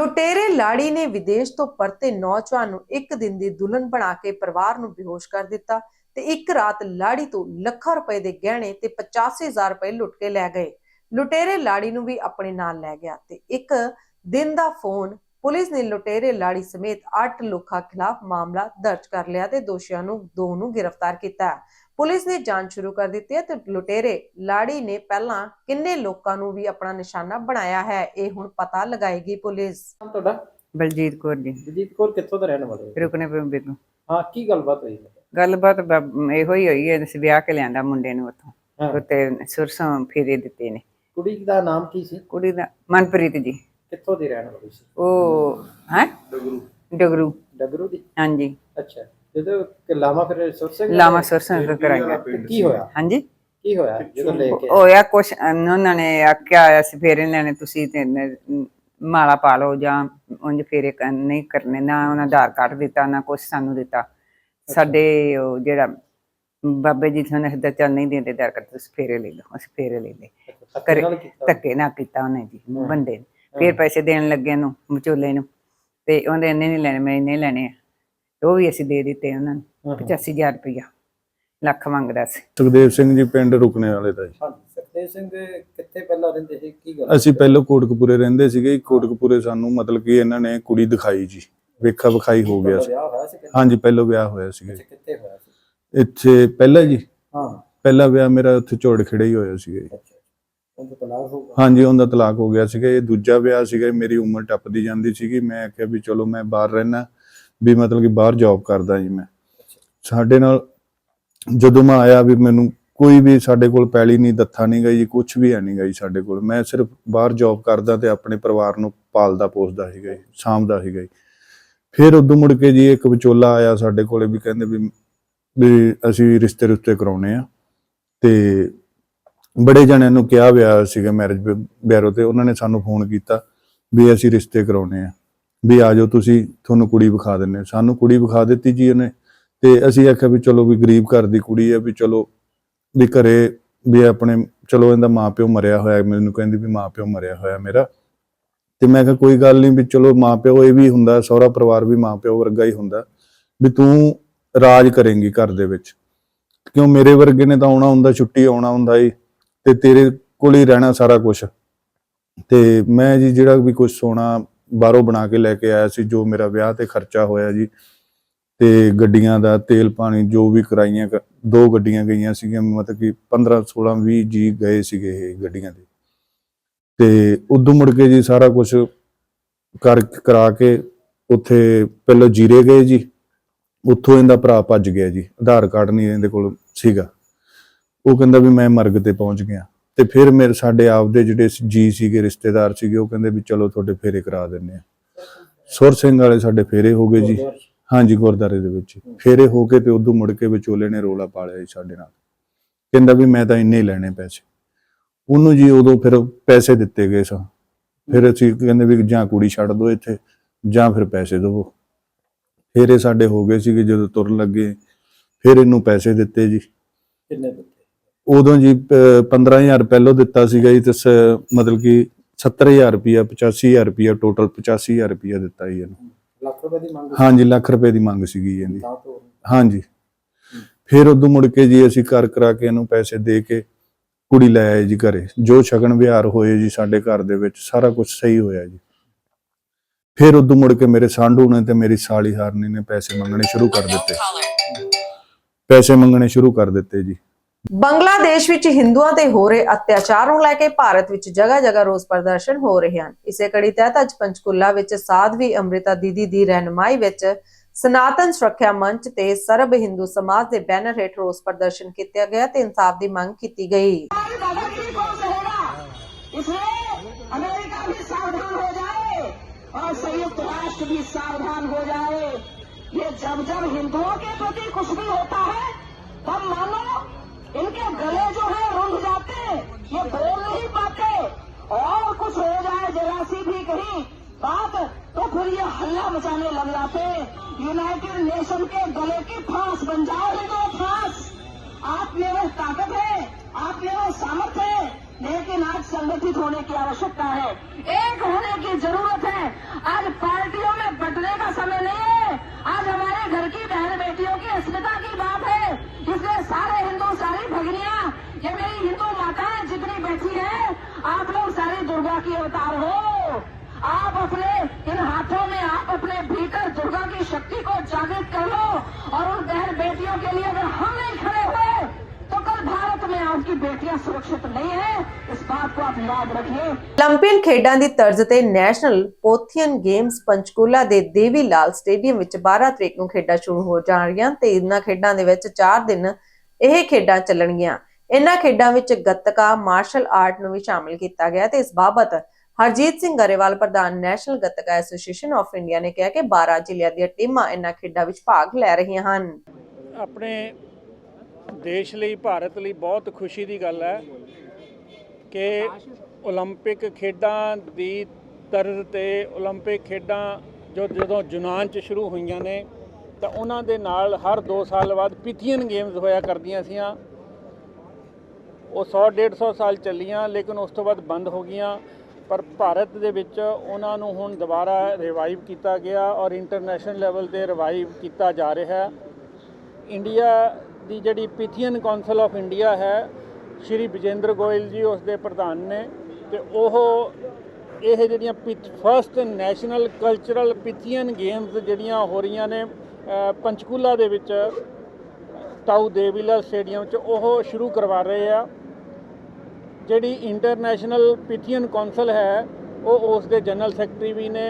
ਲੁਟੇਰੇ ਲਾੜੀ ਨੇ ਵਿਦੇਸ਼ ਤੋਂ ਪਰਤੇ ਨੌਜਵਾਨ ਨੂੰ ਇੱਕ ਦਿਨ ਦੀ ਦੁਲਹਨ ਬਣਾ ਕੇ ਪਰਿਵਾਰ ਨੂੰ ਬੇਹੋਸ਼ ਕਰ ਦਿੱਤਾ ਤੇ ਇੱਕ ਰਾਤ ਲਾੜੀ ਤੋਂ ਲੱਖਾਂ ਰੁਪਏ ਦੇ ਗਹਿਣੇ ਤੇ 85000 ਰੁਪਏ ਲੁੱਟ ਕੇ ਲੈ ਗਏ। ਲੁਟੇਰੇ ਲਾੜੀ ਨੂੰ ਵੀ ਆਪਣੇ ਨਾਲ ਲੈ ਗਿਆ ਤੇ ਇੱਕ ਦਿਨ ਦਾ ਫੋਨ ਪੁਲਿਸ ਨੇ ਲੁਟੇਰੇ ਲਾੜੀ ਸਮੇਤ 8 ਲੋਕਾਂ ਖਿਲਾਫ ਮਾਮਲਾ ਦਰਜ ਕਰ ਲਿਆ ਤੇ ਦੋਸ਼ੀਆਂ ਨੂੰ ਦੋ ਨੂੰ ਗ੍ਰਿਫਤਾਰ ਕੀਤਾ। ਪੁਲਿਸ ਨੇ ਜਾਂਚ ਸ਼ੁਰੂ ਕਰ ਦਿੱਤੀ ਹੈ ਤੇ ਲੁਟੇਰੇ ਲਾੜੀ ਨੇ ਪਹਿਲਾਂ ਕਿੰਨੇ ਲੋਕਾਂ ਨੂੰ ਵੀ ਆਪਣਾ ਨਿਸ਼ਾਨਾ ਬਣਾਇਆ ਹੈ ਇਹ ਹੁਣ ਪਤਾ ਲਗਾਏਗੀ ਪੁਲਿਸ। ਤੁਹਾਡਾ? ਬਲਜੀਤ ਕੌਰ ਜੀ। ਜਜੀਤ ਕੌਰ ਕਿੱਥੋਂ ਦਾ ਰਹਿਣ ਵਾਲੇ ਹੋ? ਰੁਕਨੇ ਪਿੰਡ ਤੋਂ। ਹਾਂ ਕੀ ਗੱਲਬਾਤ ਹੋਈ? ਹੈ ਗੱਲਬਾਤ ਬ- ਇਹੋ ਹੀ ਹੋਈ ਹੈ ਅਸੀਂ ਵਿਆਹ ਕੇ ਲਿਆਂਦਾ ਮੁੰਡੇ ਨੂੰ ਉੱਥੋਂ। ਹਾਂ। ਉੱਤੇ ਸੁਰਸੋਂ ਫੇਰੇ ਦਿੱਤੇ ਨੇ। ਕੁੜੀ ਦਾ ਨਾਮ ਕੀ ਸੀ? ਕੁੜੀ ਦਾ ਮਨਪ੍ਰੀਤ ਜੀ। ਕਿੱਥੋਂ ਦੀ ਰਹਿਣ ਵਾਲੀ ਸੀ? ਉਹ ਹੈ? ਡਗਰੂ। ਡਗਰੂ। ਡਗਰੂ ਦੀ? ਹਾਂਜੀ। ਅੱਛਾ। ਜਦੋਂ ਕਿ ਲਾਵਾ ਫਿਰ ਸੁਰ ਸਿੰਘ ਲਾਮਾ ਸੁਰਸੋਂ ਤੋਂ ਕਰਾਂਗਾ। ਤੇ ਕੀ ਹੋਇਆ? ਹਾਂਜੀ? ਕੀ ਹੋਇਆ? ਜਦੋਂ ਲੈ ਕੇ? ਹੋਇਆ ਕੁਛ ਉਹਨਾਂ ਨੇ ਆਖਿਆ ਹੋਇਆ ਸੀ ਫੇਰੇ ਲੈਣੇ ਤੁਸੀਂ ਤੇ ਨ- ਮਾਲਾ ਪਾ ਲਓ ਜਾਂ ਉਂਝ ਫੇਰੇ ਕ- ਨਹੀਂ ਕਰਨੇ ਨਾ ਉਹਨਾਂ ਆਧਾਰ ਕਾਰਡ ਦਿੱਤਾ ਨਾ ਕੁਛ ਸਾਨੂੰ ਦਿੱਤਾ। ਸਾਡੇ ਉਹ ਜਿਹੜਾ ਬਾਬੇ ਜੀ ਤੁਹਾਨੂੰ ਹੱਦ ਚੱਲ ਨਹੀਂ ਦਿੰਦੇ ਆਧਾਰ ਕਾਰਡ ਤੁਸੀਂ ਫੇਰੇ ਲੈ ਲਓ ਅਸੀਂ ਫੇਰੇ ਲੈ ਲਏ। ਕਰੇ ਧੱਕੇ ਨਾ ਕੀਤਾ ਉਹਨੇ ਜੀ ਬੰਦੇ ਨੇ। ਫਿਰ ਪੈਸੇ ਦੇਣ ਲੱਗੇ ਨੂੰ ਵਿਚੋਲੇ ਨੂੰ। ਤੇ ਉਹਦੇ ਇੰਨੇ ਨਹੀਂ ਲੈਣੇ ਮੈਂ ਇੰਨੇ ਲੈਣੇ ਆ। ਤੇ ਉਹ ਵੀ ਅਸੀਂ ਦੇ ਦਿੱਤੇ ਉਹਨਾਂ ਨੂੰ ਹਾਂ, ਹਾਂ। 85000 ਰੁਪਇਆ ਲੱਖ ਮੰਗਦਾ ਸੀ। ਸੁਖਦੇਵ ਸਿੰਘ ਜੀ ਪਿੰਡ ਰੁਕਣੇ ਵਾਲੇ ਦਾ ਜੀ। ਹਾਂਜੀ ਸੁਖਦੇਵ ਸਿੰਘ ਕਿੱਥੇ ਪਹਿਲਾਂ ਰਹਿੰਦੇ ਸੀ ਕੀ ਗੱਲ? ਅਸੀਂ ਪਹਿਲਾਂ ਕੋਟਕਪੂਰੇ ਰਹਿੰਦੇ ਸੀਗੇ ਕੋਟਕਪੂਰੇ ਸਾਨੂੰ ਮਤਲਬ ਕਿ ਇਹਨਾਂ ਨੇ ਕੁੜੀ ਦਿਖਾਈ ਜੀ ਵੇਖਾ ਵਿਖਾਈ ਹੋ ਗਿਆ ਸੀ? ਹਾਂਜੀ ਪਹਿਲਾਂ ਵਿਆਹ ਹੋਇਆ ਸੀਗਾ ਕਿੱਥੇ ਹੋਇਆ ਸੀ? ਇੱਥੇ ਪਹਿਲਾਂ ਜੀ। ਹਾਂ। ਪਹਿਲਾ ਵਿਆਹ ਮੇਰਾ ਉੱਥੇ ਝੋੜ ਖੜੇ ਹੀ ਹੋਇਆ ਸੀਗਾ ਜੀ। ਹਾਂਜੀ ਉਹਦਾ ਤਲਾਕ ਹੋ ਗਿਆ ਸੀਗਾ ਇਹ ਦੂਜਾ ਵਿਆਹ ਸੀਗਾ ਮੇਰੀ ਉਮਰ ਟੱਪਦੀ ਜਾਂਦੀ ਸੀਗੀ। ਮੈਂ ਆਖਿਆ ਵੀ ਚਲੋ ਮੈਂ ਬਾਹਰ ਰਹਿਣਾ ਵੀ ਮਤਲਬ ਕਿ ਬਾਹਰ ਜੌਬ ਕਰਦਾ ਜੀ ਮੈਂ। ਸਾਡੇ ਨਾਲ ਜਦੋਂ ਮੈਂ ਆਇਆ ਵੀ ਮੈਨੂੰ ਕੋਈ ਵੀ ਸਾਡੇ ਕੋਲ ਪੈਲੀ ਨਹੀਂ, ਦੱਥਾ ਨਹੀਂ ਗਈ ਜੀ ਕੁਝ ਵੀ ਹੈ ਨਹੀਂ ਗਈ ਸਾਡੇ ਕੋਲ। ਮੈਂ ਸਿਰਫ ਬਾਹਰ ਜੌਬ ਕਰਦਾ ਤੇ ਆਪਣੇ ਪਰਿਵਾਰ ਨੂੰ ਪਾਲਦਾ ਪੋਸਦਾ ਸੀਗਾ ਜੀ, ਸਾਂਭਦਾ ਸੀਗਾ ਜੀ। ਫਿਰ ਉਦੋਂ ਮੁੜ ਕੇ ਜੀ ਇੱਕ ਵਿਚੋਲਾ ਆਇਆ ਸਾਡੇ ਕੋਲੇ ਵੀ ਕਹਿੰਦੇ ਵੀ ਵੀ ਅਸੀਂ ਰਿਸ਼ਤੇ ਰੁਸ਼ਤੇ ਕਰਾਉਣੇ ਆ। ਤੇ ਬੜੇ ਜਣਿਆਂ ਨੂੰ ਕਿਹਾ ਵਿਆਹ ਸੀਗਾ ਮੈਰਿਜ ਬਿਊਰੋ ਤੇ, ਉਹਨਾਂ ਨੇ ਸਾਨੂੰ ਫੋਨ ਕੀਤਾ ਵੀ ਅਸੀਂ ਰਿਸ਼ਤੇ ਕਰਾਉਣੇ ਆ। ਵੀ ਆ ਜਾਓ, ਤੁਸੀਂ ਤੁਹਾਨੂੰ ਕੁੜੀ ਵਿਖਾ ਦਿੰਨੇ ਆ। ਸਾਨੂੰ ਕੁੜੀ ਵਿਖਾ ਦਿੱਤੀ ਜੀ ਉਹਨੇ ਤੇ ਅਸੀਂ ਆਖਿਆ ਵੀ ਚਲੋ ਵੀ ਗਰੀਬ ਘਰ ਦੀ ਕੁੜੀ ਹੈ ਵੀ ਚਲੋ ਵੀ ਘਰੇ ਵੀ ਆਪਣੇ, ਚਲੋ ਇਹਦਾ ਮਾਪਿਓ ਮਰਿਆ ਹੋਇਆ ਮੈਨੂੰ ਕਹਿੰਦੀ ਵੀ ਮਾਪਿਓ ਮਰਿਆ ਹੋਇਆ ਮੇਰਾ। ਤੇ ਮੈਂ ਕਿਹਾ ਕੋਈ ਗੱਲ ਨਹੀਂ ਵੀ ਚਲੋ ਮਾਪਿਓ ਇਹ ਵੀ ਹੁੰਦਾ, ਸਹੁਰਾ ਪਰਿਵਾਰ ਵੀ ਮਾਪਿਓ ਵਰਗਾ ਹੀ ਹੁੰਦਾ ਵੀ ਤੂੰ ਰਾਜ ਕਰੇਂਗੀ ਘਰ ਦੇ ਵਿੱਚ। ਕਿਉਂ ਮੇਰੇ ਵਰਗੇ ਨੇ ਤਾਂ ਆਉਣਾ ਹੁੰਦਾ, ਛੁੱਟੀ ਆਉਣਾ ਹੁੰਦਾ ਈ ਤੇ ਤੇਰੇ ਕੋਲ ਹੀ ਰਹਿਣਾ ਸਾਰਾ ਕੁਝ ਤੇ ਮੈਂ ਜੀ ਜਿਹੜਾ ਵੀ ਕੁਝ ਸੋਨਾ ਬਾਹਰੋਂ ਬਣਾ ਕੇ ਲੈ ਕੇ ਆਇਆ ਸੀ, ਜੋ ਮੇਰਾ ਵਿਆਹ ਤੇ ਖਰਚਾ ਹੋਇਆ ਜੀ। ਤੇ ਗੱਡੀਆਂ ਦਾ ਤੇਲ ਪਾਣੀ ਜੋ ਵੀ ਕਰਾਈਆਂ ਦੋ ਗੱਡੀਆਂ ਗਈਆਂ ਸੀਗੀਆਂ, ਮਤਲਬ ਕਿ 15 16 20 ਜੀ ਗਏ ਸੀਗੇ ਇਹ ਗੱਡੀਆਂ ਦੇ। ਤੇ ਉਦੋਂ ਮੁੜ ਕੇ ਜੀ ਸਾਰਾ ਕੁਝ ਕਰ, ਕਰਾ ਕੇ ਉੱਥੇ ਪਹਿਲਾਂ ਜੀਰੇ ਗਏ ਜੀ। ਉੱਥੋਂ ਇਹਦਾ ਭਰਾ ਭੱਜ ਗਿਆ ਜੀ। ਆਧਾਰ ਕਾਰਡ ਨਹੀਂ ਇਹਦੇ ਕੋਲ ਸੀਗਾ। ਉਹ ਕਹਿੰਦਾ ਵੀ ਮੈਂ ਮਰਗ ਤੇ ਪਹੁੰਚ ਗਿਆ। ਤੇ ਫਿਰ ਮੇਰੇ ਸਾਡੇ ਆਪਦੇ ਜਿਹੜੇ ਸ- ਜੀ ਸੀਗੇ ਰਿਸ਼ਤੇਦਾਰ ਸੀਗੇ ਉਹ ਕਹਿੰਦੇ ਵੀ ਚਲੋ ਤੁਹਾਡੇ ਫੇਰੇ ਕਰਾ ਦਿੰਨੇ ਆ ਸੁਰ ਸਿੰਘ ਵਾਲੇ ਸਾਡੇ ਫੇਰੇ ਹੋ ਗਏ ਜੀ। ਹਾਂਜੀ ਗੁਰਦਾਰੇ ਦੇ ਵਿੱਚ। ਫੇਰੇ ਹੋ ਕੇ ਤੇ ਉਦੋਂ ਮੁੜ ਕੇ ਵਿਚੋਲੇ ਨੇ ਰੋਲਾ ਪਾ ਲਿਆ ਸਾਡੇ ਨਾਲ। ਕਹਿੰਦਾ ਵੀ ਮੈਂ ਤਾਂ ਇੰਨੇ ਹੀ ਲੈਣੇ ਪੈਸੇ। ਉਹਨੂੰ ਜੀ ਉਦੋਂ ਫਿਰ ਪੈਸੇ ਦਿੱਤੇ ਗਏ ਸਨ ਫਿਰ ਅਸੀਂ ਕਹਿੰਦੇ ਵੀ ਜਾਂ ਕੁੜੀ ਛੱਡ ਦਿਓ ਇੱਥੇ ਜਾਂ ਫਿਰ ਪੈਸੇ ਦੇਵੋ। ਫੇਰੇ ਸਾਡੇ ਹੋ ਗਏ ਸੀਗੇ ਜਦੋਂ ਤੁਰਨ ਲੱਗੇ ਫਿਰ ਇਹਨੂੰ ਪੈਸੇ ਦਿੱਤੇ ਜੀ। ਕਿੰਨੇ ਦਿੱਤੇ? ਉਦੋਂ ਜੀ ਪ- 15000 ਪਹਿਲੋਂ ਦਿੱਤਾ ਸੀਗਾ ਜੀ ਤੇ ਮਤਲਬ ਕਿ 70000 ਰੁਪਿਆ 85000 ਰੁਪਿਆ ਟੋਟਲ 85000 ਰੁਪਿਆ ਦਿੱਤਾ ਜੀ ਇਹਨੂੰ। ਲੱਖ ਰੁਪਏ ਦੀ ਮੰਗ ਹਾਂਜੀ ਲੱਖ ਰੁਪਏ ਦੀ ਮੰਗ ਸੀਗੀ ਜੀ ਇਹਦੀ। ਹਾਂਜੀ। ਫਿਰ ਉਦੋਂ ਮੁੜ ਕੇ ਜੀ ਅਸੀਂ ਕਰ ਕਰਾ ਕੇ ਇਹਨੂੰ ਪੈਸੇ ਦੇ ਕੇ ਕੁੜੀ ਲੈ ਆਏ ਜੀ ਘਰੇ। ਜੋ ਸ਼ਗਨ ਵਿਹਾਰ ਹੋਏ ਜੀ ਸਾਡੇ ਘਰ ਦੇ ਵਿੱਚ ਸਾਰਾ ਕੁਝ ਸਹੀ ਹੋਇਆ ਜੀ। ਫਿਰ ਉਦੋਂ ਮੁੜ ਕੇ ਮੇਰੇ ਸਾਂਢੂ ਨੇ ਤੇ ਮੇਰੀ ਸਾਲੀ ਹਾਰਨੀ ਨੇ ਪੈਸੇ ਮੰਗਣੇ ਸ਼ੁਰੂ ਕਰ ਦਿੱਤੇ। ਪੈਸੇ ਮੰਗਣੇ ਸ਼ੁਰੂ ਕਰ ਦਿੱਤੇ ਜੀ। ਬੰਗਲਾਦੇਸ਼ ਵਿੱਚ ਹਿੰਦੂਆਂ ਤੇ ਹੋ ਰਹੇ ਅਤਿਆਚਾਰ ਨੂੰ ਲੈ ਕੇ ਭਾਰਤ ਵਿੱਚ ਜਗ੍ਹਾ ਜਗ੍ਹਾ ਰੋਸ ਪ੍ਰਦਰਸ਼ਨ ਹੋ ਰਹੇ ਹਨ ਇਸੇ ਕੜੀ ਤਹਿਤ ਅੱਜ ਪੰਚਕੁਲਾ ਵਿੱਚ ਸਾਧਵੀ ਅੰਮ੍ਰਿਤਾ ਦੀਦੀ ਦੀ ਰਹਿਨਮਾਈ ਵਿੱਚ ਸਨਾਤਨ ਸੁਰੱਖਿਆ ਮੰਚ ਤੇ ਸਰਬ ਹਿੰਦੂ ਸਮਾਜ ਦੇ ਬੈਨਰ ਹੇਠ ਰੋਸ ਪ੍ਰਦਰਸ਼ਨ ਕੀਤਾ ਗਿਆ ਤੇ ਇਨਸਾਫ ਦੀ ਮੰਗ ਕੀਤੀ ਗਈ दादागिरी कौन से होगा इसलिए अमेरिका भी सावधान हो जाए और संयुक्त राष्ट्र भी सावधान हो जाए ये जब जब हिंदुओं के प्रति कुछ भी होता है तब मानो इनके गले जो है रुंध जाते हैं। ये बोल नहीं पाते। और कुछ हो जाए जरा सी भी कहीं। बात तो फिर ये हल्ला मचाने लग जाते यूनाइटेड नेशन के गले की फांस बन जाओ हिंदुओं फांस। आप में वह ताकत है आप में वह सामर्थ्य है। लेकिन आज संगठित होने की आवश्यकता है। एक होने की ज़रूरत है। आज पार्टियों में बंटने का समय नहीं है। आज हमारे घर की अवतार हो आप अपने इन हाथों में आप अपने भीतर दुर्गा की शक्ति को जागृत कर लो और उन बहन बेटियों के लिए अगर हम नहीं खड़े हुए तो कल भारत में आपकी बेटियां सुरक्षित नहीं है इस बात को आप याद रखिए 올림픽 ਖੇਡਾਂ ਦੀ ਤਰਜ਼ ਤੇ ਨੈਸ਼ਨਲ ਪੋਥੀਅਨ ਗੇਮਸ ਪੰਚਕੂਲਾ ਦੇ ਦੇਵੀ ਲਾਲ ਸਟੇਡੀਅਮ ਵਿੱਚ 12 ਤਰੀਕ ਨੂੰ ਖੇਡਾਂ ਸ਼ੁਰੂ ਹੋ ਜਾਣਗੀਆਂ ਤੇ ਇਹਨਾਂ ਖੇਡਾਂ ਦੇ ਵਿੱਚ 4 ਦਿਨ ਇਹ ਖੇਡਾਂ ਚੱਲਣਗੀਆਂ ਇਹਨਾਂ ਖੇਡਾਂ ਵਿੱਚ ਗੱਤਕਾ ਮਾਰਸ਼ਲ ਆਰਟ ਨੂੰ ਵੀ ਸ਼ਾਮਿਲ ਕੀਤਾ ਗਿਆ ਤੇ ਇਸ ਬਾਬਤ ਹਰਜੀਤ ਸਿੰਘ ਗਰੇਵਾਲ ਪ੍ਰਧਾਨ national Gatka association of India ਨੇ ਕਿਹਾ ਕਿ 12 ਜ਼ਿਲ੍ਹਿਆਂ ਦੀਆਂ ਟੀਮਾਂ ਇਹਨਾਂ ਖੇਡਾਂ ਵਿੱਚ ਭਾਗ ਲੈ ਰਹੀਆਂ ਹਨ ਆਪਣੇ ਦੇਸ਼ ਲਈ ਭਾਰਤ ਲਈ ਬਹੁਤ ਖੁਸ਼ੀ ਦੀ ਗੱਲ ਹੈ ਕਿ 올림픽 ਖੇਡਾਂ ਦੀ ਤਰਜ਼ ਤੇ 올림픽 ਖੇਡਾਂ ਜੋ ਜਦੋਂ ਯੂਨਾਨ ਚ ਸ਼ੁਰੂ ਹੋਈਆਂ ਨੇ ਤਾਂ ਉਹਨਾਂ ਦੇ ਨਾਲ ਹਰ 2 ਸਾਲ ਬਾਅਦ ਪਿਥੀਅਨ ਗੇਮਸ ਹੋਇਆ ਕਰਦੀਆਂ ਸੀਆਂ ਉਹ 100 150 ਸਾਲ ਚੱਲੀਆਂ, ਲੇਕਿਨ ਉਸ ਤੋਂ ਬਾਅਦ ਬੰਦ ਹੋ ਗਈਆਂ। ਪਰ ਭਾਰਤ ਦੇ ਵਿੱਚ ਉਹਨਾਂ ਨੂੰ ਹੁਣ ਦੁਬਾਰਾ ਰਿਵਾਈਵ ਕੀਤਾ ਗਿਆ ਔਰ ਇੰਟਰਨੈਸ਼ਨਲ ਲੈਵਲ ਤੇ ਰਿਵਾਈਵ ਕੀਤਾ ਜਾ ਰਿਹਾ ਹੈ। ਇੰਡੀਆ ਦੀ ਜਿਹੜੀ ਪਿਥੀਅਨ ਕਾਉਂਸਲ ਆਫ ਇੰਡੀਆ ਹੈ, ਸ਼੍ਰੀ ਵਿਜੇਂਦਰ ਗੋਇਲ ਜੀ ਉਸ ਦੇ ਪ੍ਰਧਾਨ ਨੇ ਤੇ ਉਹ ਇਹ ਜਿਹੜੀਆਂ first national cultural Pythian games ਜਿਹੜੀਆਂ ਹੋ ਰਹੀਆਂ ਨੇ ਪੰਚਕੂਲਾ ਦੇ ਵਿੱਚ ਤਾਊ ਦੇਵੀਲਾ ਸਟੇਡੀਅਮ 'ਚ ਉਹ ਸ਼ੁਰੂ ਕਰਵਾ ਰਹੇ ਆ। ਜਿਹੜੀ ਇੰਟਰਨੈਸ਼ਨਲ ਪਿਥੀਅਨ ਕੌਂਸਲ ਹੈ, ਉਹ ਉਸ ਦੇ ਜਨਰਲ ਸੈਕਟਰੀ ਵੀ ਨੇ,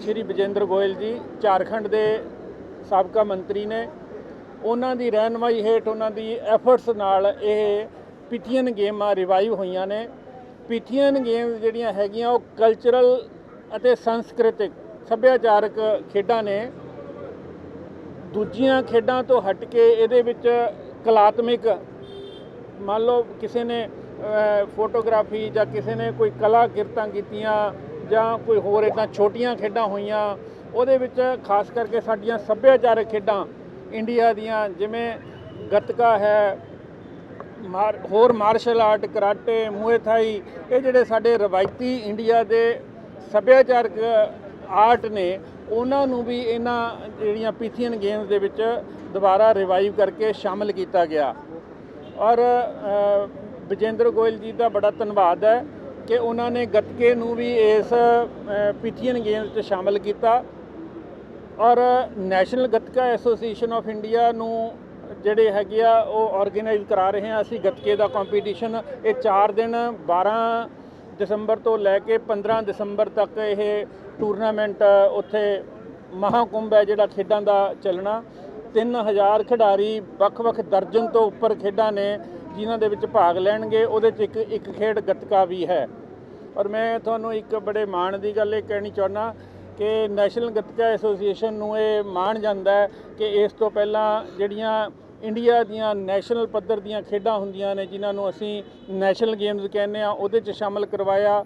ਸ਼੍ਰੀ ਵਿਜੇਂਦਰ ਗੋਇਲ ਜੀ, ਝਾਰਖੰਡ ਦੇ ਸਾਬਕਾ ਮੰਤਰੀ ਨੇ। ਉਹਨਾਂ ਦੀ ਰਹਿਨਮਾਈ ਹੇਠ ਉਹਨਾਂ ਦੀ ਐਫਰਟਸ ਨਾਲ ਇਹ ਪਿਥੀਅਨ ਗੇਮਾਂ ਰਿਵਾਈਵ ਹੋਈਆਂ ਨੇ। ਪਿਥੀਅਨ ਗੇਮਸ ਜਿਹੜੀਆਂ ਹੈਗੀਆਂ, ਉਹ ਕਲਚਰਲ ਅਤੇ ਸੰਸਕ੍ਰਿਤਿਕ ਸੱਭਿਆਚਾਰਕ ਖੇਡਾਂ ਨੇ। ਦੂਜੀਆਂ ਖੇਡਾਂ ਤੋਂ ਹਟ ਕੇ ਇਹਦੇ ਵਿੱਚ ਕਲਾਤਮਿਕ ਮੰਨ ਲਓ ਕਿਸੇ ਨੇ ਫੋਟੋਗ੍ਰਾਫੀ ਜਾਂ ਕਿਸੇ ਨੇ ਕੋਈ ਕਲਾ ਕਿਰਤਾਂ ਕੀਤੀਆਂ ਜਾਂ ਕੋਈ ਹੋਰ ਇਦਾਂ ਛੋਟੀਆਂ ਖੇਡਾਂ ਹੋਈਆਂ, ਉਹਦੇ ਵਿੱਚ ਖਾਸ ਕਰਕੇ ਸਾਡੀਆਂ ਸੱਭਿਆਚਾਰਕ ਖੇਡਾਂ ਇੰਡੀਆ ਦੀਆਂ ਜਿਵੇਂ ਗੱਤਕਾ ਹੈ, ਮਾਰ, ਹੋਰ martial art karate, Muay Thai, ਇਹ ਜਿਹੜੇ ਸਾਡੇ ਰਵਾਇਤੀ ਇੰਡੀਆ ਦੇ ਸੱਭਿਆਚਾਰਕ ਆਰਟ ਨੇ, ਉਹਨਾਂ ਨੂੰ ਵੀ ਇਹਨਾਂ ਜਿਹੜੀਆਂ ਪੀਥੀਅਨ ਗੇਮਸ ਦੇ ਵਿੱਚ ਦੁਬਾਰਾ ਰਿਵਾਈਵ ਕਰਕੇ ਸ਼ਾਮਲ ਕੀਤਾ ਗਿਆ। ਔਰ ਵਿਜੇਂਦਰ ਗੋਇਲ ਜੀ ਦਾ ਬੜਾ ਧੰਨਵਾਦ ਹੈ ਕਿ ਉਹਨਾਂ ਨੇ ਗੱਤਕੇ ਨੂੰ ਵੀ ਇਸ ਪਿਥੀਅਨ ਗੇਮਸ 'ਚ ਸ਼ਾਮਲ ਕੀਤਾ। ਔਰ, National Gatka Association of India ਨੂੰ ਜਿਹੜੇ ਹੈਗੇ ਆ, ਉਹ ਆਰਗੇਨਾਈਜ਼ ਕਰਾ ਰਹੇ ਆ ਅਸੀਂ ਗੱਤਕੇ ਦਾ ਕੰਪੀਟੀਸ਼ਨ ਇਹ 4 ਦਿਨ 12 ਦਸੰਬਰ ਤੋਂ ਲੈ ਕੇ 15 ਦਸੰਬਰ ਤੱਕ ਇਹ ਟੂਰਨਾਮੈਂਟ ਉੱਥੇ ਮਹਾਕੁੰਭ ਹੈ ਜਿਹੜਾ ਖੇਡਾਂ ਦਾ ਚੱਲਣਾ। 3000 ਖਿਡਾਰੀ ਵੱਖ-ਵੱਖ ਦਰਜਨ ਤੋਂ ਉੱਪਰ ਖੇਡਾਂ ਨੇ ਜਿਨ੍ਹਾਂ ਦੇ ਵਿੱਚ ਭਾਗ ਲੈਣਗੇ, ਉਹਦੇ 'ਚ ਇੱਕ ਇੱਕ ਖੇਡ ਗੱਤਕਾ ਵੀ ਹੈ। ਔਰ ਮੈਂ ਤੁਹਾਨੂੰ ਇੱਕ ਬੜੇ ਮਾਣ ਦੀ ਗੱਲ ਇਹ ਕਹਿਣੀ ਚਾਹੁੰਦਾ ਕਿ ਨੈਸ਼ਨਲ ਗੱਤਕਾ ਐਸੋਸੀਏਸ਼ਨ ਨੂੰ ਇਹ ਮਾਣ ਜਾਂਦਾ ਕਿ ਇਸ ਤੋਂ ਪਹਿਲਾਂ ਜਿਹੜੀਆਂ ਇੰਡੀਆ ਦੀਆਂ ਨੈਸ਼ਨਲ ਪੱਧਰ ਦੀਆਂ ਖੇਡਾਂ ਹੁੰਦੀਆਂ ਨੇ, ਜਿਨ੍ਹਾਂ ਨੂੰ ਅਸੀਂ ਨੈਸ਼ਨਲ ਗੇਮਸ ਕਹਿੰਦੇ ਆ ਉਹਦੇ 'ਚ ਸ਼ਾਮਲ ਕਰਵਾਇਆ,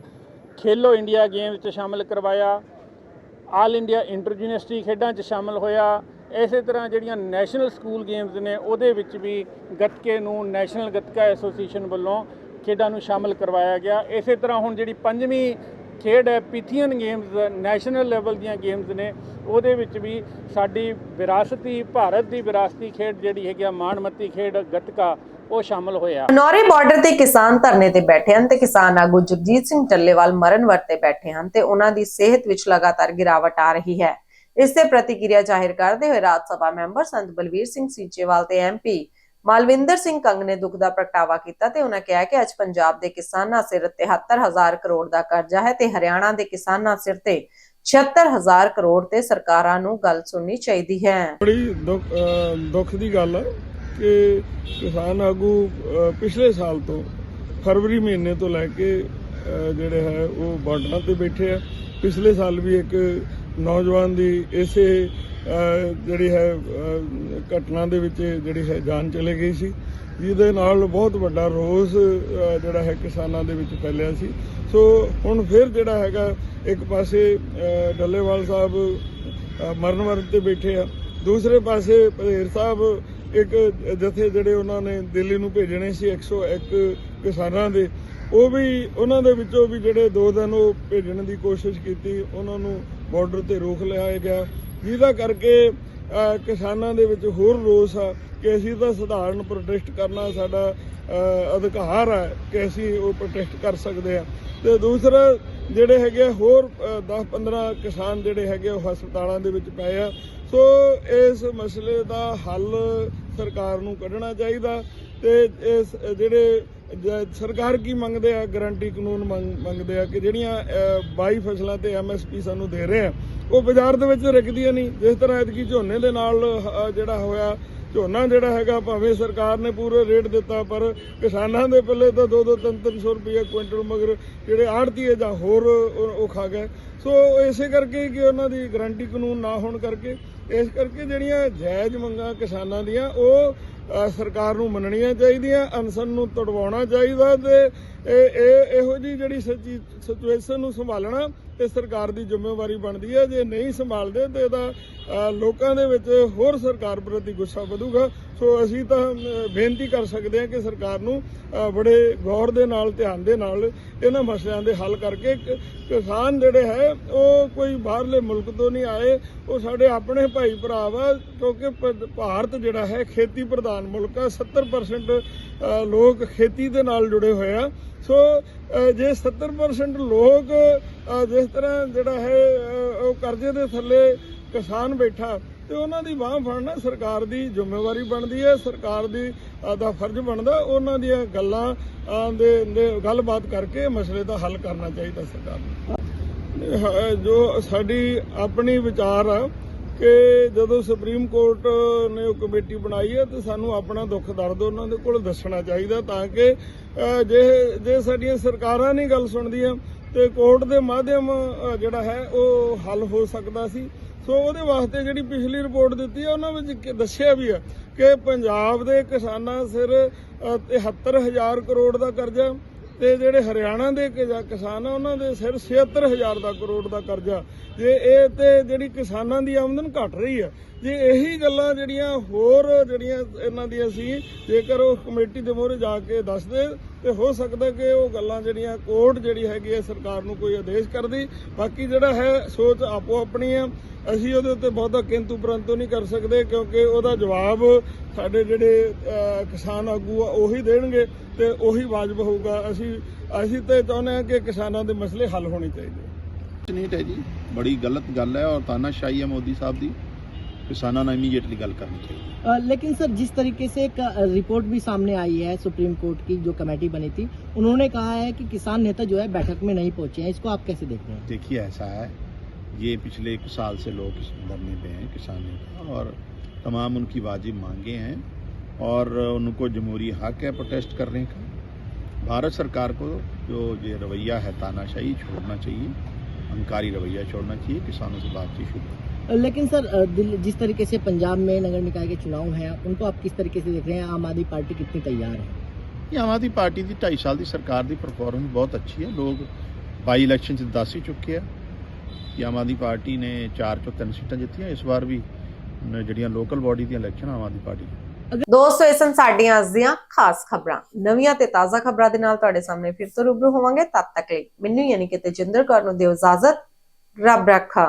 ਖੇਲੋ ਇੰਡੀਆ ਗੇਮਸ 'ਚ ਸ਼ਾਮਲ ਕਰਵਾਇਆ, ਆਲ ਇੰਡੀਆ ਇੰਟਰ ਯੂਨੀਵਰਸਿਟੀ ਖੇਡਾਂ 'ਚ ਸ਼ਾਮਲ ਹੋਇਆ ਇਸੇ ਤਰ੍ਹਾਂ ਜਿਹੜੀਆਂ ਨੈਸ਼ਨਲ ਸਕੂਲ ਗੇਮਸ ਨੇ, ਉਹਦੇ ਵਿੱਚ ਵੀ ਗੱਤਕੇ ਨੂੰ ਨੈਸ਼ਨਲ ਗੱਤਕਾ ਐਸੋਸੀਏਸ਼ਨ ਵੱਲੋਂ ਖੇਡਾਂ ਨੂੰ ਸ਼ਾਮਲ ਕਰਵਾਇਆ ਗਿਆ। ਇਸੇ ਤਰ੍ਹਾਂ ਹੁਣ ਜਿਹੜੀ ਪੰਜਵੀਂ ਖੇਡ ਹੈ, ਪੀਥੀਅਨ ਗੇਮਸ, ਨੈਸ਼ਨਲ ਲੈਵਲ ਦੀਆਂ ਗੇਮਸ ਨੇ, ਉਹਦੇ ਵਿੱਚ ਵੀ ਸਾਡੀ ਵਿਰਾਸਤੀ, ਭਾਰਤ ਦੀ ਵਿਰਾਸਤੀ ਖੇਡ ਜਿਹੜੀ ਹੈਗੀ ਆ, ਮਾਣਮੱਤੀ ਖੇਡ, ਗੱਤਕਾ, ਉਹ ਸ਼ਾਮਲ ਹੋਇਆ। ਨੌਰੇ ਬਾਰਡਰ ਤੇ ਕਿਸਾਨ ਧਰਨੇ ਤੇ ਬੈਠੇ ਹਨ ਤੇ ਕਿਸਾਨ ਆਗੂ ਜਗਜੀਤ ਸਿੰਘ ਟੱਲੇਵਾਲ ਮਰਨ ਵਰਤੇ ਬੈਠੇ ਹਨ ਤੇ ਉਹਨਾਂ ਦੀ ਸਿਹਤ ਵਿੱਚ ਲਗਾਤਾਰ ਗਿਰਾਵਟ ਆ ਰਹੀ ਹੈ। ਇਸ ਤੇ ਪ੍ਰਤੀਕਿਰਿਆ ਜ਼ਾਹਿਰ ਕਰਦੇ ਹੋਏ ਰਾਜ ਸਭਾ ਮੈਂਬਰ ਸੰਤ ਬਲਵੀਰ ਸਿੰਘ ਸੀਚੇਵਾਲ ਤੇ ਐਮਪੀ ਮਾਲਵਿੰਦਰ ਸਿੰਘ ਕੰਗ ਨੇ ਦੁੱਖ ਦਾ ਪ੍ਰਗਟਾਵਾ ਕੀਤਾ ਤੇ ਉਹਨਾਂ ਕਿਹਾ ਕਿ ਅੱਜ ਪੰਜਾਬ ਦੇ ਕਿਸਾਨਾਂ ਸਿਰ 73000 ਕਰੋੜ ਦਾ ਕਰਜ਼ਾ ਹੈ ਤੇ ਹਰਿਆਣਾ ਦੇ ਕਿਸਾਨਾਂ ਸਿਰ ਤੇ 76000 ਕਰੋੜ ਤੇ ਸਰਕਾਰਾਂ ਨੂੰ ਗੱਲ ਸੁਣਨੀ ਚਾਹੀਦੀ ਹੈ। ਬੜੀ ਦੁੱਖ ਦੀ ਗੱਲ ਹੈ ਕਿ ਕਿਸਾਨ ਆਗੂ ਪਿਛਲੇ ਸਾਲ ਤੋਂ ਫਰਵਰੀ ਮਹੀਨੇ ਤੋਂ ਲੈ ਕੇ ਜਿਹੜੇ ਹੈ ਉਹ ਬਾਰਡਰਾਂ ਤੇ ਬੈਠੇ ਆ। ਪਿਛਲੇ ਸਾਲ ਵੀ ਇੱਕ ਨੌਜਵਾਨ ਦੀ ਇਸੇ ਜਿਹੜੀ ਹੈ ਘਟਨਾ ਦੇ ਵਿੱਚ ਜਿਹੜੀ ਹੈ ਜਾਨ ਚਲੇ ਗਈ ਸੀ। ਜਿਹਦੇ ਨਾਲ ਬਹੁਤ ਵੱਡਾ ਰੋਸ ਜਿਹੜਾ ਹੈ ਕਿਸਾਨਾਂ ਦੇ ਵਿੱਚ ਫੈਲਿਆ ਸੀ। ਸੋ ਹੁਣ ਫਿਰ ਜਿਹੜਾ ਹੈਗਾ, ਇੱਕ ਪਾਸੇ ਡੱਲੇਵਾਲ ਸਾਹਿਬ ਮਰਨ ਵਰਤ ਤੇ ਬੈਠੇ ਆ। ਦੂਸਰੇ ਪਾਸੇ ਪਧੇਰ ਸਾਹਿਬ, ਇੱਕ ਜਥੇ ਜਿਹੜੇ ਉਹਨਾਂ ਨੇ ਦਿੱਲੀ ਨੂੰ ਭੇਜਣੇ ਸੀ 101 ਕਿਸਾਨਾਂ ਦੇ। ਉਹ ਵੀ, ਉਹਨਾਂ ਦੇ ਵਿੱਚੋਂ ਵੀ ਜਿਹੜੇ ਦੋ ਦਿਨ ਉਹ ਭੇਜਣ ਦੀ ਕੋਸ਼ਿਸ਼ ਕੀਤੀ, ਉਹਨਾਂ ਨੂੰ ਬਾਰਡਰ ਤੇ ਰੋਕ ਲਿਆ ਗਿਆ। ਜਿਹਦਾ ਕਰਕੇ ਕਿਸਾਨਾਂ ਦੇ ਵਿੱਚ ਹੋਰ ਰੋਸ ਆ ਕਿ ਅਸੀਂ ਤਾਂ ਸਧਾਰਨ ਪ੍ਰੋਟੈਸਟ ਕਰਨਾ ਸਾਡਾ ਅਧਿਕਾਰ ਹੈ ਕਿ ਅਸੀਂ ਉਹ ਪ੍ਰੋਟੈਸਟ ਕਰ ਸਕਦੇ ਆ। ਤੇ ਦੂਸਰਾ ਜਿਹੜੇ ਹੈਗੇ ਆ, ਹੋਰ 10-15 ਕਿਸਾਨ ਜਿਹੜੇ ਹੈਗੇ ਆ, ਉਹ ਹਸਪਤਾਲਾਂ ਦੇ ਵਿੱਚ ਪਏ ਆ। ਸੋ ਇਸ ਮਸਲੇ ਦਾ ਹੱਲ ਸਰਕਾਰ ਨੂੰ ਕੱਢਣਾ ਚਾਹੀਦਾ ਤੇ ਇਸ ਜਿਹੜੇ ਸਰਕਾਰ ਕੀ ਮੰਗਦੇ ਆ? ਗਾਰੰਟੀ ਕਾਨੂੰਨ ਮੰਗ- ਮੰਗਦੇ ਆ ਕਿ ਜਿਹੜੀਆਂ ਅਹ, 22 ਫਸਲਾਂ ਤੇ ਐਮਐਸਪੀ ਸਾਨੂੰ ਦੇ ਰਹੇ ਆ ਉਹ ਬਾਜ਼ਾਰ ਦੇ ਵਿੱਚ ਵਿਕਦੀਆਂ ਨਹੀਂ। ਜਿਸ ਤਰ੍ਹਾਂ ਐਤਕੀ ਝੋਨੇ ਦੇ ਨਾਲ ਜਿਹੜਾ ਹੋਇਆ ਝੋਨਾ ਜਿਹੜਾ ਹੈਗਾ ਭਾਵੇਂ ਸਰਕਾਰ ਨੇ ਪੂਰਾ ਰੇਟ ਦਿੱਤਾ ਪਰ ਕਿਸਾਨਾਂ ਦੇ ਪੱਲੇ ਤਾਂ 2-2 3-300 ਰੁਪਏ ਕੁਇੰਟਲ ਮਗਰ ਜਿਹੜੇ ਆੜਤੀਏ ਜਾਂ ਹੋਰ ਉਹ ਖਾ ਗਏ। ਸੋ ਇਸੇ ਕਰਕੇ ਕਿ ਉਹਨਾਂ ਦੀ ਗਾਰੰਟੀ ਕਾਨੂੰਨ ਨਾ ਹੋਣ ਕਰਕੇ ਇਸ ਕਰਕੇ ਜਿਹੜੀਆਂ ਜਾਇਜ਼ ਮੰਗਾਂ ਕਿਸਾਨਾਂ ਦੀਆਂ ਉਹ ਸਰਕਾਰ ਨੂੰ ਮੰਨਣੀਆਂ ਚਾਹੀਦੀਆਂ, ਅਨਸਨ ਨੂੰ ਤੜਵਾਉਣਾ ਚਾਹੀਦਾ ਤੇ ਇਹ ਇਹ ਇਹੋ ਜੀ ਜਿਹੜੀ ਸੱਚੀ ਸਿਚੁਏਸ਼ਨ ਨੂੰ ਸੰਭਾਲਣਾ ਤੇ ਸਰਕਾਰ ਦੀ ਜ਼ਿੰਮੇਵਾਰੀ ਬਣਦੀ ਹੈ। ਜੇ ਨਹੀਂ ਸੰਭਾਲਦੇ ਤੇ ਇਹਦਾ ਲੋਕਾਂ ਦੇ ਵਿੱਚ ਹੋਰ ਸਰਕਾਰ ਪ੍ਰਤੀ ਗੁੱਸਾ ਵਧੂਗਾ। ਸੋ ਅਸੀਂ ਤਾਂ ਬੇਨਤੀ ਕਰ ਸਕਦੇ ਹਾਂ ਕਿ ਸਰਕਾਰ ਨੂੰ ਬੜੇ ਗੌਰ ਦੇ ਨਾਲ, ਧਿਆਨ ਦੇ ਨਾਲ ਇਹਨਾਂ ਮਸਲਿਆਂ ਦੇ ਹੱਲ ਕਰਕੇ ਕਿਸਾਨ ਜਿਹੜੇ ਹੈ, ਉਹ ਕੋਈ ਬਾਹਰਲੇ ਮੁਲਕ ਤੋਂ ਨਹੀਂ ਆਏ। ਉਹ ਸਾਡੇ ਆਪਣੇ ਭਾਈ ਭਰਾ ਵਾ, ਕਿਉਂਕਿ ਭਾਰਤ ਜਿਹੜਾ ਹੈ, ਖੇਤੀ ਪ੍ਰਧਾਨ ਮੁਲਕ ਆ। 70% ਲੋਕ ਖੇਤੀ ਦੇ ਨਾਲ ਜੁੜੇ ਹੋਏ ਆ। ਸੋ ਜੇ 70% ਲੋਕ ਜਿਸ ਤਰ੍ਹਾਂ ਜਿਹੜਾ ਹੈ ਉਹ ਕਰਜ਼ੇ ਦੇ ਥੱਲੇ ਕਿਸਾਨ ਬੈਠਾ, ਤੇ ਉਹਨਾਂ ਦੀ ਬਾਹ ਫੜਨਾ ਸਰਕਾਰ ਦੀ ਜ਼ਿੰਮੇਵਾਰੀ ਬਣਦੀ ਹੈ, ਸਰਕਾਰ ਦੀ ਦਾ ਫਰਜ਼ ਬਣਦਾ, ਉਹਨਾਂ ਦੀਆਂ ਗੱਲਾਂ ਦੇ ਗੱਲਬਾਤ ਕਰਕੇ ਮਸਲੇ ਦਾ ਹੱਲ ਕਰਨਾ ਚਾਹੀਦਾ ਸਰਕਾਰ ਨੂੰ। ਜੋ ਸਾਡੀ ਆਪਣੀ ਵਿਚਾਰ ਆ ਕਿ ਜਦੋਂ ਸੁਪਰੀਮ ਕੋਰਟ ਨੇ ਉਹ ਕਮੇਟੀ ਬਣਾਈ ਹੈ ਤੇ ਸਾਨੂੰ ਆਪਣਾ ਦੁੱਖ ਦਰਦ ਉਹਨਾਂ ਦੇ ਕੋਲ ਦੱਸਣਾ ਚਾਹੀਦਾ ਤਾਂ ਕਿ ਜੇ ਜੇ ਸਾਡੀਆਂ ਸਰਕਾਰਾਂ ਨਹੀਂ ਗੱਲ ਸੁਣਦੀਆਂ ਤੇ ਕੋਰਟ ਦੇ ਮਾਧਿਅਮ ਜਿਹੜਾ ਹੈ ਉਹ ਹੱਲ ਹੋ ਸਕਦਾ ਸੀ। ਸੋ ਉਹਦੇ ਵਾਸਤੇ ਜਿਹੜੀ ਪਿਛਲੀ ਰਿਪੋਰਟ ਦਿੱਤੀ ਹੈ ਉਹਨਾਂ ਵਿੱਚ ਦੱਸਿਆ ਵੀ ਹੈ ਕਿ ਪੰਜਾਬ ਦੇ ਕਿਸਾਨਾਂ ਸਿਰ ਅ, 73000 ਕਰੋੜ ਦਾ ਕਰਜ਼ਾ ਤੇ ਜਿਹੜੇ ਹਰਿਆਣਾ ਦੇ ਕਿਸਾਨ ਆ, ਉਹਨਾਂ ਦੇ ਸਿਰ 76000 ਦਾ ਕਰੋੜ ਦਾ ਕਰਜ਼ਾ। ਜੇ ਇਹ ਤੇ ਜਿਹੜੀ ਕਿਸਾਨਾਂ ਦੀ ਆਮਦਨ ਘਟ ਰਹੀ ਹੈ ਜੇ ਇਹੀ ਗੱਲਾਂ ਜਿਹੜੀਆਂ ਹੋਰ ਜਿਹੜੀਆਂ ਇਹਨਾਂ ਦੀਆਂ ਸੀ, ਜੇਕਰ ਉਹ ਕਮੇਟੀ ਦੇ ਮੋਹਰੇ ਜਾ ਕੇ ਦੱਸਦੇ ਤੇ ਹੋ ਸਕਦਾ ਕਿ ਉਹ ਗੱਲਾਂ ਜਿਹੜੀਆਂ ਕੋਰਟ ਜਿਹੜੀ ਹੈਗੀ ਹੈ ਸਰਕਾਰ ਨੂੰ ਕੋਈ ਆਦੇਸ਼ ਕਰਦੀ। ਬਾਕੀ ਜਿਹੜਾ ਹੈ, ਸੋਚ ਆਪੋ ਆਪਣੀ ਹੈ ਅਸੀਂ ਉਹਦੇ ਉੱਤੇ ਬਹੁਤਾ ਕਿੰਤੂ ਪਰੰਤੂ ਨਹੀਂ ਕਰ ਸਕਦੇ, ਕਿਉਂਕਿ ਉਹਦਾ ਜਵਾਬ ਸਾਡੇ ਜਿਹੜੇ ਕਿਸਾਨ ਆਗੂ ਆ, ਉਹੀ ਦੇਣਗੇ ਤੇ ਉਹੀ ਵਾਜਬ ਹੋਊਗਾ। ਅਸੀਂ ਅਸੀਂ ਤੇ ਚਾਹੁੰਦੇ ਹਾਂ ਕਿ ਕਿਸਾਨਾਂ ਦੇ ਮਸਲੇ ਹੱਲ ਹੋਣੇ ਚਾਹੀਦੇ। ਨੀਟ ਹੈ ਜੀ, ਬੜੀ ਗਲਤ ਗੱਲ ਹੈ ਔਰ ਤਾਨਾਸ਼ਾਹੀ ਹੈ ਮੋਦੀ ਸਾਹਿਬ ਦੀ। किसानों ने इमीजिएटली गल करनी चाहिए लेकिन सर जिस तरीके से एक रिपोर्ट भी सामने आई है सुप्रीम कोर्ट की जो कमेटी बनी थी उन्होंने कहा है कि किसान नेता जो है बैठक में नहीं पहुँचे हैं। इसको आप कैसे देखते हैं? देखिए ऐसा है। ये पिछले एक साल से लोग धरने पे हैं किसान नेता। और तमाम उनकी वाजिब मांगे हैं और उनको जमहूरी हक है प्रोटेस्ट करने का। भारत सरकार को जो ये रवैया है तानाशाही छोड़ना चाहिए अंकारी रवैया छोड़ना चाहिए किसानों से बातचीत शुरू लेकिन सर अ, दिल- जिस तरीके से पंजाब में नगर निकाय के चुनाव हैं उनको आप किस तरीके से देख रहे हैं आम आदमी पार्टी कितनी तैयार है ਇਹ ਆਮ ਆਦਮੀ ਪਾਰਟੀ ਦੀ 2.5 ਸਾਲ ਦੀ ਸਰਕਾਰ ਦੀ ਪਰਫਾਰਮੈਂਸ ਬਹੁਤ ਅੱਛੀ ਹੈ ਲੋਕ ਬਾਈ ਇਲੈਕਸ਼ਨ 'ਚ ਦੱਸ ਹੀ ਚੁੱਕੇ ਆ ਕਿ ਆਮ ਆਦਮੀ ਪਾਰਟੀ ਨੇ 4 ਚੋਂ 3 ਸੀਟਾਂ ਜਿੱਤੀਆਂ ਇਸ ਵਾਰ ਵੀ ਨ- ਜਿਹੜੀਆਂ ਲੋਕਲ ਬਾਡੀ ਦੀਆਂ ਇਲੈਕਸ਼ਨ ਆਮ ਆਦਮੀ ਪਾਰਟੀ ਨੇ ਦੋਸਤੋ ਇਹ ਸਨ ਸਾਡੀਆਂ ਅੱਜ ਦੀਆਂ ਖਾਸ ਖਬਰਾਂ ਨਵੀਆਂ ਤੇ ਤਾਜ਼ਾ ਖਬਰਾਂ ਦੇ ਨਾਲ ਤੁਹਾਡੇ ਸਾਹਮਣੇ ਫਿਰ ਤੋਂ ਰੂਬਰੂ ਹੋਵਾਂਗੇ ਤਦ ਤੱਕ ਲਈ ਮੈਨੂੰ ਯਾਨੀ ਕਿ ਤੇਜਿੰਦਰ ਕੌਰ ਨੂੰ ਦਿਓ ਇਜਾਜ਼ਤ ਰੱਬ ਰੱਖਾ